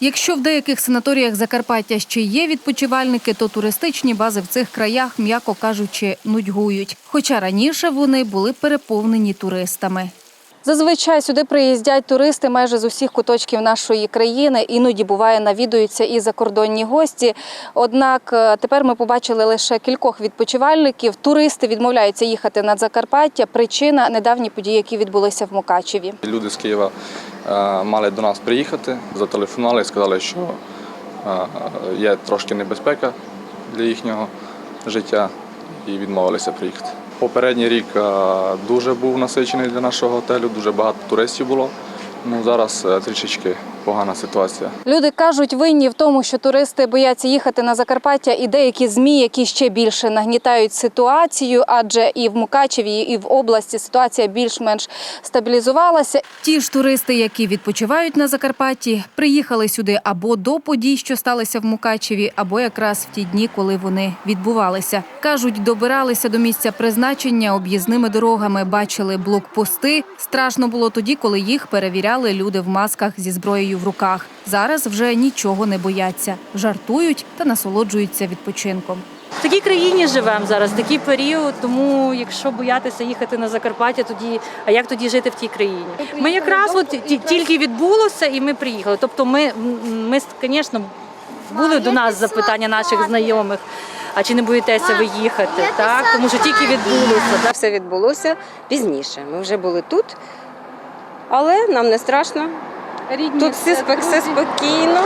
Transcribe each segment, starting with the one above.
Якщо в деяких санаторіях Закарпаття ще є відпочивальники, то туристичні бази в цих краях, м'яко кажучи, нудьгують. Хоча раніше вони були переповнені туристами. Зазвичай сюди приїздять туристи майже з усіх куточків нашої країни. Іноді буває навідуються і закордонні гості. Однак е, тепер ми побачили лише кількох відпочивальників. Туристи відмовляються їхати на Закарпаття. Причина недавні події, які відбулися в Мукачеві. Люди з Києва мали до нас приїхати, зателефонували і сказали, що е, є трошки небезпека для їхнього життя і відмовилися приїхати. Попередній рік е, дуже був насичений для нашого готелю, дуже багато туристів було. Ну, зараз е, трішечки погана ситуація. Люди кажуть, винні в тому, що туристи бояться їхати на Закарпаття, і деякі змі, які ще більше нагнітають ситуацію, адже і в Мукачеві, і в області ситуація більш-менш стабілізувалася. Ті ж туристи, які відпочивають на Закарпатті, приїхали сюди або до подій, що сталися в Мукачеві, або якраз в ті дні, коли вони відбувалися. кажуть, добиралися до місця призначення об'їзними дорогами, бачили блокпости. Страшно було тоді, коли їх перевіряли люди в масках зі зброєю в руках. Зараз вже нічого не бояться, жартують та насолоджуються відпочинком. В такій країні живемо зараз, такий період. Тому якщо боятися їхати на Закарпаття, тоді а як тоді жити в тій країні? Ми якраз от тільки відбулося, і ми приїхали. Тобто, ми, ми звісно, були до нас запитання наших знайомих. А чи не боїтеся ви їхати? Так, тому що тільки відбулося. Так? Все відбулося пізніше. Ми вже були тут, але нам не страшно. Тут всі спек- все спокійно.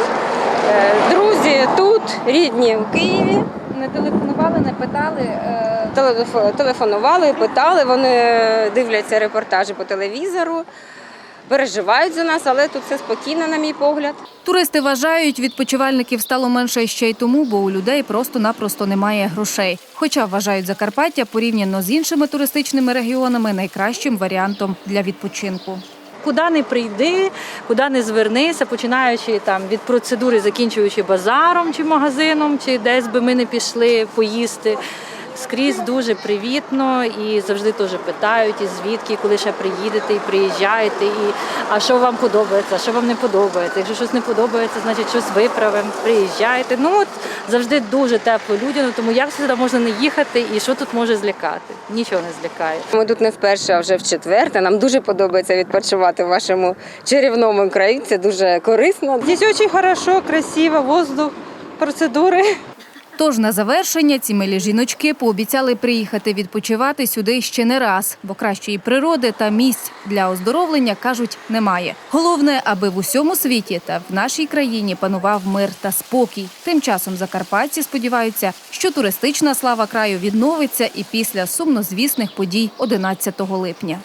Е, Друзі тут, рідні в Києві. Не телефонували, не питали. е, Телефонували, питали, вони дивляться репортажі по телевізору, переживають за нас, але тут все спокійно, на мій погляд. Туристи вважають, відпочивальників стало менше ще й тому, бо у людей просто-напросто немає грошей. Хоча вважають Закарпаття порівняно з іншими туристичними регіонами найкращим варіантом для відпочинку. Куди не прийди, куди не звернися, починаючи там від процедури, закінчуючи базаром чи магазином, чи десь би ми не пішли поїсти. Скрізь дуже привітно і завжди теж питають, і звідки, і коли ще приїдете, і приїжджаєте, і а що вам подобається, що вам не подобається. Якщо щось не подобається, значить щось виправимо, приїжджаєте. Ну от завжди дуже тепло людям, тому як сюди можна не їхати і що тут може злякати? Нічого не злякає. Ми тут не вперше, а вже в четверте. Нам дуже подобається відпочивати в вашому чарівному краї. Це дуже корисно. Здесь очень хорошо, красиво, воздух, процедуры. Тож на завершення ці милі жіночки пообіцяли приїхати відпочивати сюди ще не раз, бо кращої природи та місць для оздоровлення кажуть немає. Головне, аби в усьому світі та в нашій країні панував мир та спокій. Тим часом закарпатці сподіваються, що туристична слава краю відновиться і після сумнозвісних подій 11 липня.